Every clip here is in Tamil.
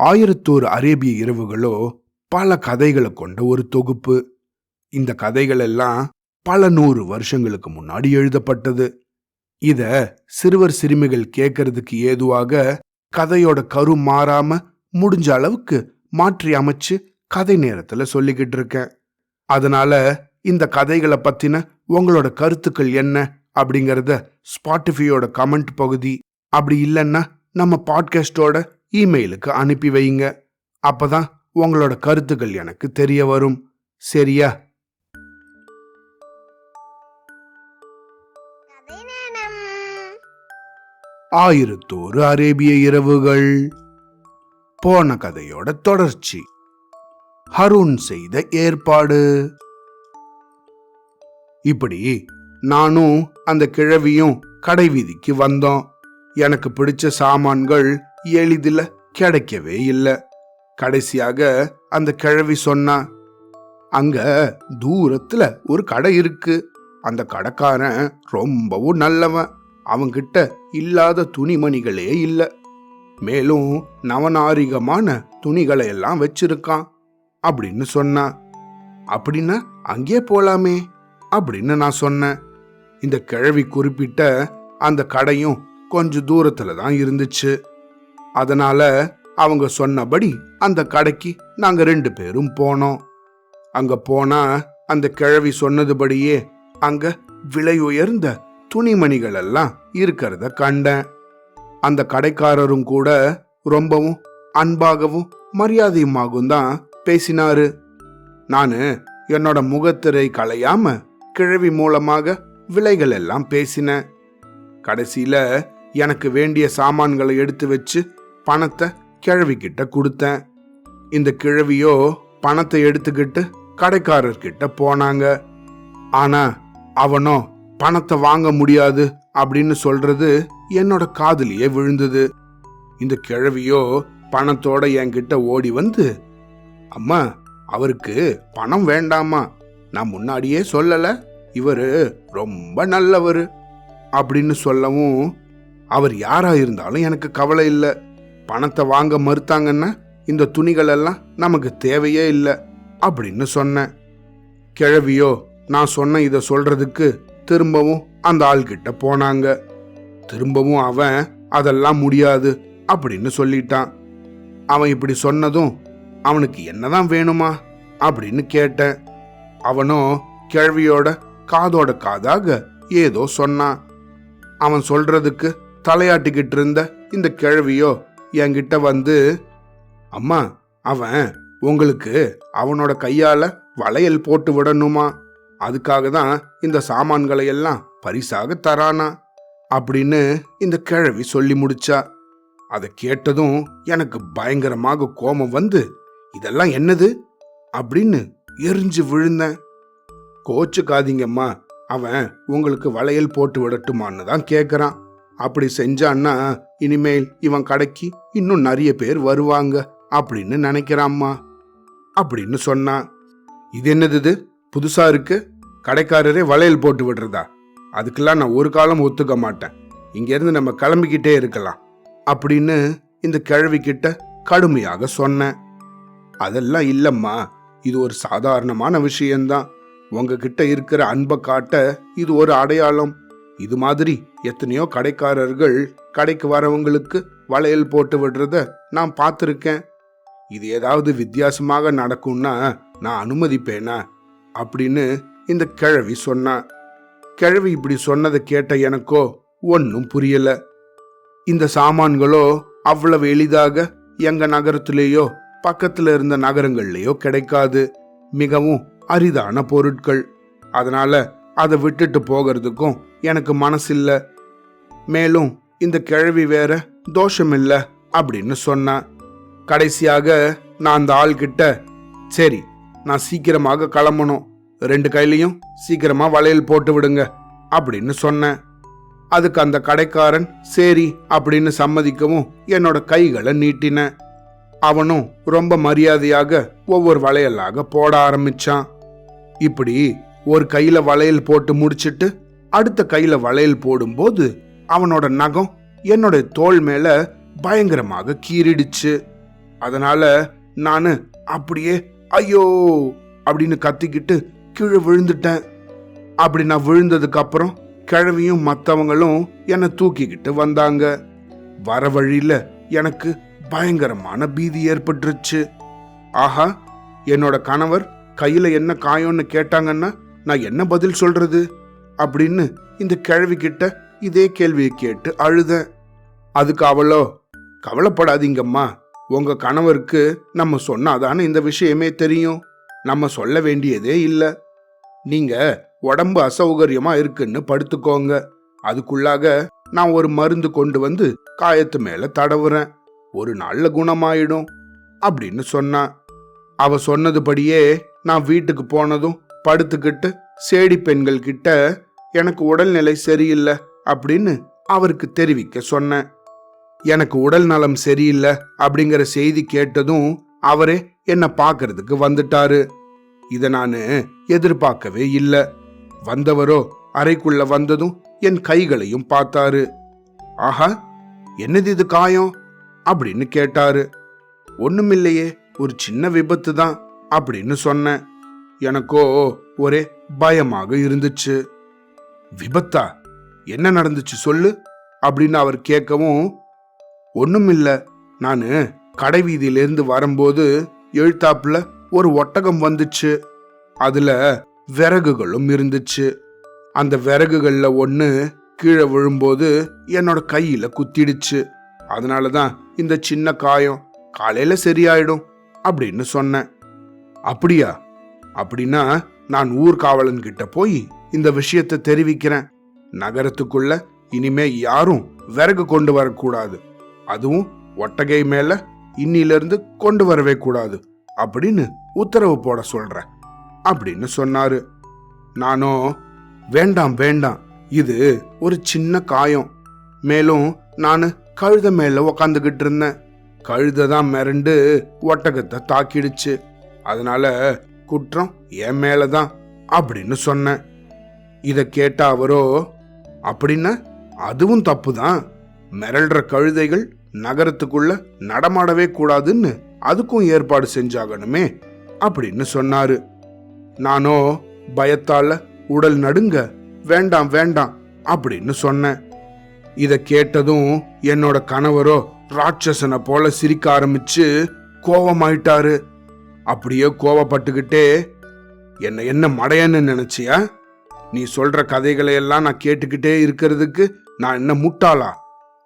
ஆயிரத்தோரு அரேபிய இரவுகளோ பல கதைகளை கொண்ட ஒரு தொகுப்பு. இந்த கதைகள் எல்லாம் பல நூறு வருஷங்களுக்கு முன்னாடி எழுதப்பட்டது. இத சிறுவர் சிறுமிகள் கேட்கறதுக்கு ஏதுவாக கதையோட கரு மாறாம முடிஞ்ச அளவுக்கு மாற்றி அமைச்சு கதை நேரத்துல சொல்லிக்கிட்டு இருக்கேன். அதனால இந்த கதைகளை பத்தின உங்களோட கருத்துக்கள் என்ன அப்படிங்கறத ஸ்பாட்டிஃபையோட கமெண்ட் பகுதி. அப்படி இல்லைன்னா நம்ம பாட்காஸ்டோட இமெயிலுக்கு அனுப்பி வைங்க அப்பதான் உங்களோட கருத்துக்கள் எனக்கு தெரிய வரும். சரியா? ஆயிரத்தோரு அரேபிய இரவுகள். போன கதையோட தொடர்ச்சி. ஹருண் செய்த ஏற்பாடு. இப்படி நானும் அந்த கிழவியும் கடை வீதிக்கு வந்தோம். எனக்கு பிடிச்ச சாமான்கள் எளிதில் கிடைக்கவே இல்லை. கடைசியாக அந்த கிழவி சொன்னா அங்க தூரத்துல ஒரு கடை இருக்கு. அந்த கடைக்காரன் ரொம்பவும் நல்லவன். அவங்கிட்ட இல்லாத துணிமணிகளே இல்லை. மேலும் நவநாரிகமான துணிகளை எல்லாம் வச்சிருக்கான். அப்படின்னு சொன்னா அப்படின்னா அங்கே போலாமே. அப்படின்னு நான் சொன்னேன். இந்த கிழவி குறிப்பிட்ட அந்த கடையும் கொஞ்சம் தூரத்துல தான் இருந்துச்சு. அதனால அவங்க சொன்னபடி அந்த கடைக்கு நாங்க ரெண்டு பேரும் போனோம். அங்க போனா அந்த கிழவி சொன்னதுபடியே அங்க விலை உயர்ந்த துணிமணிகள் எல்லாம் இருக்கிறத கண்டேன். அந்த கடைக்காரரும் கூட ரொம்பவும் அன்பாகவும் மரியாதையுமாகவும் தான் பேசினாரு. நானு என்னோட முகத்திரை களையாம கிழவி மூலமாக விலைகள் எல்லாம் பேசினேன். கடைசியில எனக்கு வேண்டிய சாமான்களை எடுத்து வச்சு பணத்தை கிழவிக்கிட்ட கொடுத்தேன். இந்த கிழவியோ பணத்தை எடுத்துக்கிட்டு கடைக்காரர்கிட்ட போனாங்க. ஆனா அவனோ பணத்தை வாங்க முடியாது அப்படின்னு சொல்றது என்னோட காதலியே விழுந்தது. இந்த கிழவியோ பணத்தோட என்கிட்ட ஓடி வந்து அம்மா அவருக்கு பணம் வேண்டாமா? நான் முன்னாடியே சொல்லல. இவரு ரொம்ப நல்லவர் அப்படின்னு சொல்லவும் அவர் யாரா இருந்தாலும் எனக்கு கவலை இல்லை. பணத்தை வாங்க மறுத்தாங்கன்னா இந்த துணிகள் எல்லாம் நமக்கு தேவையே இல்லை அப்படின்னு சொன்னேன். கிழவியோ நான் சொன்ன இதை சொல்றதுக்கு திரும்பவும் அந்த ஆள்கிட்ட போனாங்க. திரும்பவும் அவன் அதெல்லாம் முடியாது அப்படின்னு சொல்லிட்டான். அவன் இப்படி சொன்னதும் அவனுக்கு என்னதான் வேணுமா அப்படின்னு கேட்டேன். அவனும் கிழவியோட காதோட காதாக ஏதோ சொன்னான். அவன் சொல்றதுக்கு தலையாட்டிக்கிட்டு இருந்த இந்த கிழவியோ என்கிட்ட வந்து அம்மா அவன் உங்களுக்கு அவனோட கையால வளையல் போட்டு விடணுமா? அதுக்காக தான் இந்த சாமான்களை எல்லாம் பரிசாக தரானா? அப்படின்னு இந்த கிழவி சொல்லி முடிச்சா. அதை கேட்டதும் எனக்கு பயங்கரமாக கோபம் வந்து இதெல்லாம் என்னது? அப்படின்னு எரிஞ்சு விழுந்தேன். கோச்சுக்காதீங்கம்மா அவன் உங்களுக்கு வளையல் போட்டு விடட்டுமான்னு தான் கேட்குறான் அப்படி செஞ்சான்னா இனிமேல் இவன் கடைக்கு இன்னும் நிறைய பேர் வருவாங்க அப்படின்னு நினைக்கிறாம்மா. அப்படின்னு சொன்னான் இது என்னது இது? புதுசா இருக்கு? கடைக்காரரே வளையல் போட்டு விடுறதா? அதுக்கெல்லாம் நான் ஒரு காலம் ஒத்துக்க மாட்டேன். இங்கேருந்து நம்ம கிளம்பிக்கிட்டே இருக்கலாம். அப்படின்னு இந்த கிழவிக்கிட்ட கடுமையாக சொன்னேன். அதெல்லாம் இல்லைம்மா. இது ஒரு சாதாரணமான விஷயம்தான். உங்ககிட்ட இருக்கிற அன்பை காட்ட இது ஒரு அடையாளம். இது மாதிரி எத்தனையோ கடைக்காரர்கள் கடைக்கு வரவங்களுக்கு வளையல் போட்டு விடுறத நான் பார்த்துருக்கேன். இது ஏதாவது வித்தியாசமாக நடக்கும்னா நான் அனுமதிப்பேனா? அப்படின்னு இந்த கிழவி சொன்னா. கிழவி இப்படி சொன்னதை கேட்ட எனக்கோ ஒன்றும் புரியல. இந்த சாமான்களோ அவ்வளவு எளிதாக எங்க நகரத்திலேயோ பக்கத்துல இருந்த நகரங்கள்லேயோ கிடைக்காது. மிகவும் அரிதான பொருட்கள். அதனால அதை விட்டுட்டு போகிறதுக்கும் எனக்கு மனசில்ல. மேலும் இந்த கிழவி வேற தோஷமில்ல அப்படின்னு சொன்னேன் கடைசியாக நான் அந்த ஆள்கிட்ட சரி நான் சீக்கிரமாக கிளம்பணும். ரெண்டு கையிலையும் சீக்கிரமா வளையல் போட்டு விடுங்க அப்படின்னு சொன்னேன். அதுக்கு அந்த கடைக்காரன் சரி அப்படின்னு சம்மதிக்கவும் என்னோட கைகளை நீட்டினேன். அவனும் ரொம்ப மரியாதையாக ஒவ்வொரு வளையலாக போட ஆரம்பிச்சான். இப்படி ஒரு கையில வளையல் போட்டு முடிச்சிட்டு அடுத்த கையில வளையல் போடும்போது அவனோட நகம் என்னோட தோள் மேல பயங்கரமாக கீறிடுச்சு. அதனால நானு அப்படியே ஐயோ! அப்படின்னு கத்திக்கிட்டு கீழே விழுந்துட்டேன். அப்படி நான் விழுந்ததுக்கு அப்புறம் கிழவியும் மற்றவங்களும் என்னை தூக்கிக்கிட்டு வந்தாங்க. வர வழியில எனக்கு பயங்கரமான பீதி ஏற்பட்டுருச்சு. ஆஹா என்னோட கணவர் கையில என்ன காயம்னு கேட்டாங்கன்னா நான் என்ன பதில் சொல்றது? அப்படின்னு இந்த கிழவிக்கிட்ட இதே கேள்வியை கேட்டு அழுதேன். அதுக்கு அவளோ கவலைப்படாதீங்கம்மா. உங்க கணவருக்கு நம்ம சொன்னாதானே இந்த விஷயமே தெரியும். நம்ம சொல்ல வேண்டியதே இல்லை. நீங்க உடம்பு அசௌகரியமா இருக்குன்னு படுத்துக்கோங்க. அதுக்குள்ளாக நான் ஒரு மருந்து கொண்டு வந்து காயத்து மேல தடவுறேன். ஒரு நாள்ல குணமாயிடும் அப்படின்னு சொன்னா. அவ சொன்னதுபடியே நான் வீட்டுக்கு போனதும் படுத்துக்கிட்டு சேடி பெண்கள் கிட்ட எனக்கு உடல்நிலை சரியில்லை அப்படின்னு அவருக்கு தெரிவிக்க சொன்னேன். எனக்கு உடல் நலம் சரியில்லை அப்படிங்கிற செய்தி கேட்டதும் அவரே என்னை பார்க்கறதுக்கு வந்துட்டாரு. இதை நான் எதிர்பார்க்கவே இல்லை. வந்தவரோ அறைக்குள்ள வந்ததும் என் கைகளையும் பார்த்தாரு. ஆஹா என்னது இது காயம்? அப்படின்னு கேட்டாரு. ஒண்ணுமில்லையே ஒரு சின்ன விபத்து தான் அப்படின்னு சொன்னேன். எனக்கோ ஒரே பயமாக இருந்துச்சு. விபத்தா? என்ன நடந்துச்சு சொல்லு? அப்படின்னு அவர் கேட்கவும் ஒன்றும் இல்லை. நான் கடைவீதியிலேருந்து வரும்போது எழுத்தாப்புல ஒரு ஒட்டகம் வந்துச்சு. அதுல விறகுகளும் இருந்துச்சு. அந்த விறகுகளில் ஒன்று கீழே விழும்போது என்னோட கையில குத்திடுச்சு. அதனால தான் இந்த சின்ன காயம் காலையில சரியாயிடும் அப்படின்னு சொன்னேன். அப்படியா? அப்படின்னா நான் ஊர் காவலன்கிட்ட போய் இந்த விஷயத்தை தெரிவிக்கிறேன். நகரத்துக்குள்ள இனிமே யாரும் விறகு கொண்டு வரக்கூடாது. அதுவும் ஒட்டகை மேல இன்னிலிருந்து கொண்டு வரவே கூடாது. அப்படின்னு உத்தரவு போட சொல்றேன். அப்படின்னு சொன்னாரு. நானும் வேண்டாம் வேண்டாம். இது ஒரு சின்ன காயம். மேலும் நான் கழுத மேல உக்காந்துகிட்டு இருந்தேன். கழுத தான் மிரண்டு ஒட்டகத்தை தாக்கிடுச்சு. அதனால குற்றம் என் மேலதான் அப்படின்னு சொன்னேன். இதை கேட்ட அவரோ அப்படின்னா அதுவும் தப்பு தான் மிரள்ற கழுதைகள் நகரத்துக்குள்ள நடமாடவே கூடாதுன்னு அதுக்கும் ஏற்பாடு செஞ்சாகணுமே அப்படின்னு சொன்னாரு. நானோ பயத்தால உடல் நடுங்க வேண்டாம் வேண்டாம் அப்படின்னு சொன்னேன். இத கேட்டதும் என்னோட கணவரோ ராட்சசனை போல சிரிக்க ஆரம்பிச்சு கோவமாயிட்டாரு. அப்படியே கோவப்பட்டுக்கிட்டே என்ன என்ன மடையன்னு நினைச்சியா? நீ சொல்ற கதைகளை எல்லாம் நான் கேட்டுக்கிட்டே இருக்கிறதுக்கு நான் என்ன முட்டாளா?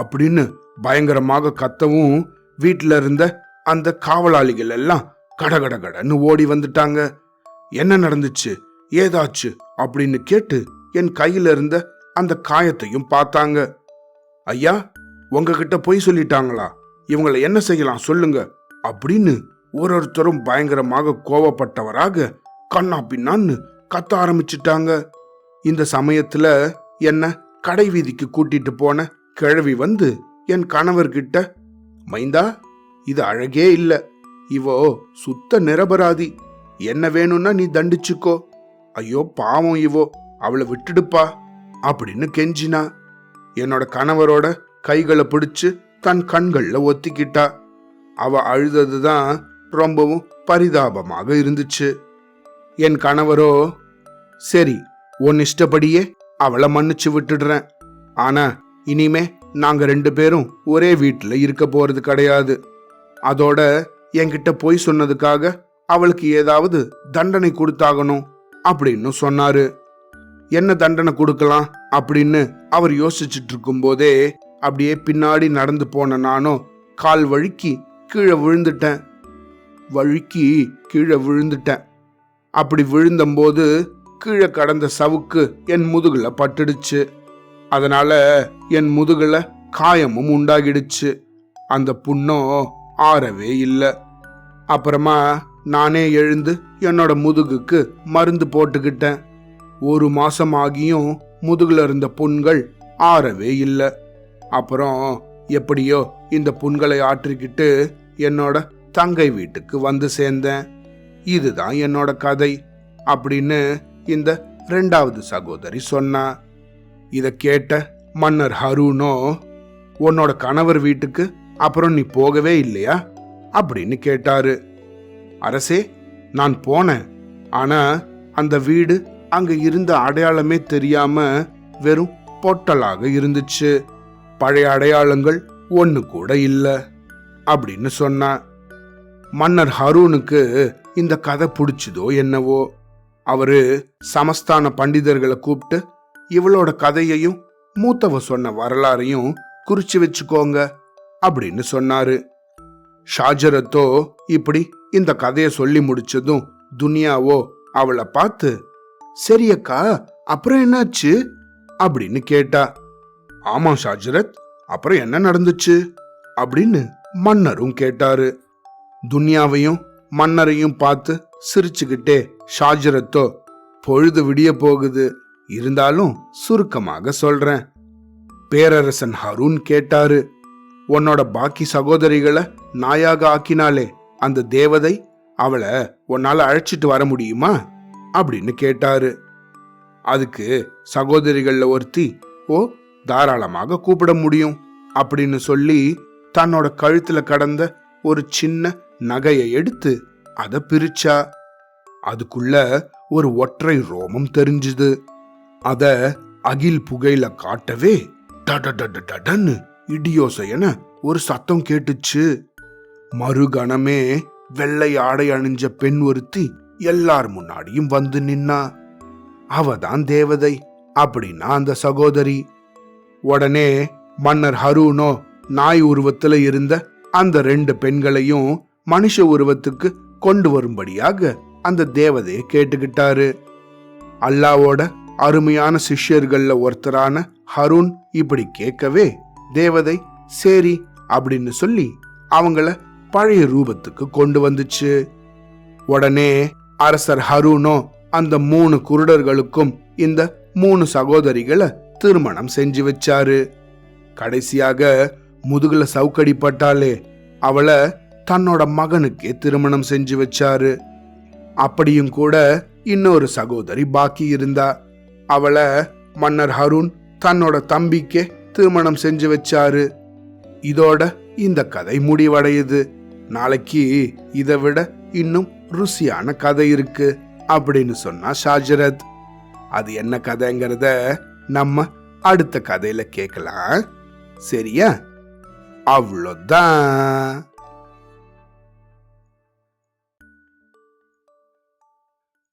அப்படின்னு பயங்கரமாக கத்தவும் வீட்டில் இருந்த அந்த காவலாளிகள் எல்லாம் கடகடகடன்னு ஓடி வந்துட்டாங்க. என்ன நடந்துச்சு? ஏதாச்சு? அப்படின்னு கேட்டு என் கையில இருந்த அந்த காயத்தையும் பார்த்தாங்க. ஐயா உங்ககிட்ட பொய் சொல்லிட்டாங்களா? இவங்களை என்ன செய்யலாம்? சொல்லுங்க. அப்படின்னு ஒரு ஒருத்தரும் பயங்கரமாக கோவப்பட்டவராக கண்ணா பின்னான்னு கத்த ஆரம்பிச்சிட்டாங்க. இந்த சமயத்துல என்ன கடை வீதிக்கு கூட்டிட்டு போன கிழவி வந்து என் கணவர்கிட்ட மைந்தா இது அழகே இல்ல. இவோ சுத்த நிரபராதி. என்ன வேணும்னா நீ தண்டிச்சுக்கோ. ஐயோ பாவம் இவோ. அவளை விட்டுடுப்பா அப்படின்னு கெஞ்சினா. என்னோட கணவரோட கைகளை பிடிச்சு தன் கண்கள்ல ஒத்திக்கிட்டா. அவ அழுததுதான் ரொம்பவும் பரிதாபமாக இருந்துச்சு. என் கணவரோ சரி உன் இஷ்டப்படியே அவளை மன்னிச்சு விட்டுடுறேன். ஆனா இனிமே நாங்க ரெண்டு பேரும் ஒரே வீட்டில் இருக்க போறது கிடையாது. அதோட என்கிட்ட பொய் சொன்னதுக்காக அவளுக்கு ஏதாவது தண்டனை கொடுத்தாகணும் அப்படின்னு சொன்னாரு. என்ன தண்டனை கொடுக்கலாம்? அப்படின்னு அவர் யோசிச்சுட்டு இருக்கும்போதே அப்படியே பின்னாடி நடந்து போன நானும் கால் வழுக்கி கீழே விழுந்துட்டேன். வழுக்கி கீழே விழுந்துட்டேன். அப்படி விழுந்தம்போது கீழே கடந்த சவுக்கு என் முதுகுல பட்டுடுச்சு. அதனால என் முதுகுல காயமும் உண்டாகிடுச்சு. அந்த புண்ணும் ஆறவே இல்லை. அப்புறமா நானே எழுந்து என்னோட முதுகுக்கு மருந்து போட்டுக்கிட்டேன். ஒரு மாசம் ஆகியும் முதுகுல இருந்த புண்கள் ஆறவே இல்லை. அப்புறம் எப்படியோ இந்த புண்களை ஆற்றிக்கிட்டு என்னோட தங்கை வீட்டுக்கு வந்து சேர்ந்தேன். இதுதான் என்னோட கதை. அப்படின்னு இந்த ரெண்டாவது சகோதரி சொன்னா இதை கேட்ட மன்னர் ஹருனோ உன்னோட கணவர் வீட்டுக்கு அப்புறம் நீ போகவே இல்லையா? அப்படின்னு கேட்டாரு. அரசே நான் போனேன். ஆனா அந்த வீடு அங்க இருந்த அடையாளமே தெரியாம வெறும் பொட்டலாக இருந்துச்சு. பழைய அடையாளங்கள் ஒன்று கூட இல்ல அப்படின்னு சொன்னா. மன்னர் ஹரூனுக்கு இந்த கதை பிடிச்சதோ என்னவோ அவரு சமஸ்தான பண்டிதர்களை கூப்பிட்டு இவளோட கதையையும் மூத்தவ சொன்ன வரலாறையும் குறிச்சு வச்சுக்கோங்க அப்படின்னு சொன்னாரு. ஷாஜரத்தோ இப்படி இந்த கதையை சொல்லி முடிச்சதும் துனியாவோ அவளை பார்த்து சரியக்கா அப்புறம் என்னாச்சு? அப்படின்னு கேட்டா ஆமா ஷாஜரத் அப்புறம் என்ன நடந்துச்சு? அப்படின்னு மன்னரும் கேட்டாரு. துனியாவையும் மன்னரையும் பார்த்து சிரிச்சுக்கிட்டே ஷாஜரத்தோ பொழுது விடிய போகுது. இருந்தாலும் சுருக்கமாக சொல்றேன். பேரரசன் ஹருண் கேட்டாரு உன்னோட பாக்கி சகோதரிகளை நாயாக ஆக்கினாலே அந்த தேவதை அவளை உன்னால அழைச்சிட்டு வர முடியுமா? அப்படின்னு கேட்டாரு. அதுக்கு சகோதரிகள்ல ஒருத்தி ஓ தாராளமாக கூப்பிட முடியும் அப்படின்னு சொல்லி தன்னோட கழுத்துல கடந்த ஒரு சின்ன நகையை எடுத்து அதை பிரிச்சா. அதுக்குள்ள ஒரு ஒற்றை ரோமம் தெரிஞ்சுது. அத அகில் புகையில காட்டவே டடடடடன்னு இடியோசையன ஒரு சத்தம் கேட்டுச்சு. மறுகணமே வெள்ளை ஆடை அணிஞ்ச பெண் ஒருத்தி எல்லார் முன்னாடியும் வந்து நின்னா. அவதான் தேவதை அப்படின்னா அந்த சகோதரி. உடனே மன்னர் ஹரூனோ நாய் உருவத்துல இருந்த அந்த ரெண்டு பெண்களையும் மனுஷ உருவத்துக்கு கொண்டு வரும்படியாக அந்த தேவதையை கேட்டுக்கிட்டாரு. அல்லாவோட அருமையான சிஷ்யர்கள்ல ஒருத்தரான ஹருண் இப்படி கேட்கவே தேவதை சரி அப்படின்னு சொல்லி அவங்கள பழைய ரூபத்துக்கு கொண்டு வந்துச்சு. உடனே அரசர் ஹருனோ அந்த மூணு குருடர்களுக்கும் இந்த மூணு சகோதரிகளை திருமணம் செஞ்சு வச்சாரு. கடைசியாக முதுகுல சவுக்கடிப்பட்டாலே அவளை தன்னோட மகனுக்கே திருமணம் செஞ்சு வச்சாரு. அப்படியும் கூட இன்னொரு சகோதரி பாக்கி இருந்தா. அவளை மன்னர் ஹருண் தன்னோட தம்பிக்கே திருமணம் செஞ்சு வச்சாரு. இதோட இந்த கதை முடிவடையுது. நாளைக்கு இதை விட இன்னும் ருசியான கதை இருக்கு அப்படின்னு சொன்னா ஷாஜரத். அது என்ன கதைங்கிறத நம்ம அடுத்த கதையில கேட்கலாம் சரியா? அவ்வளோதான்.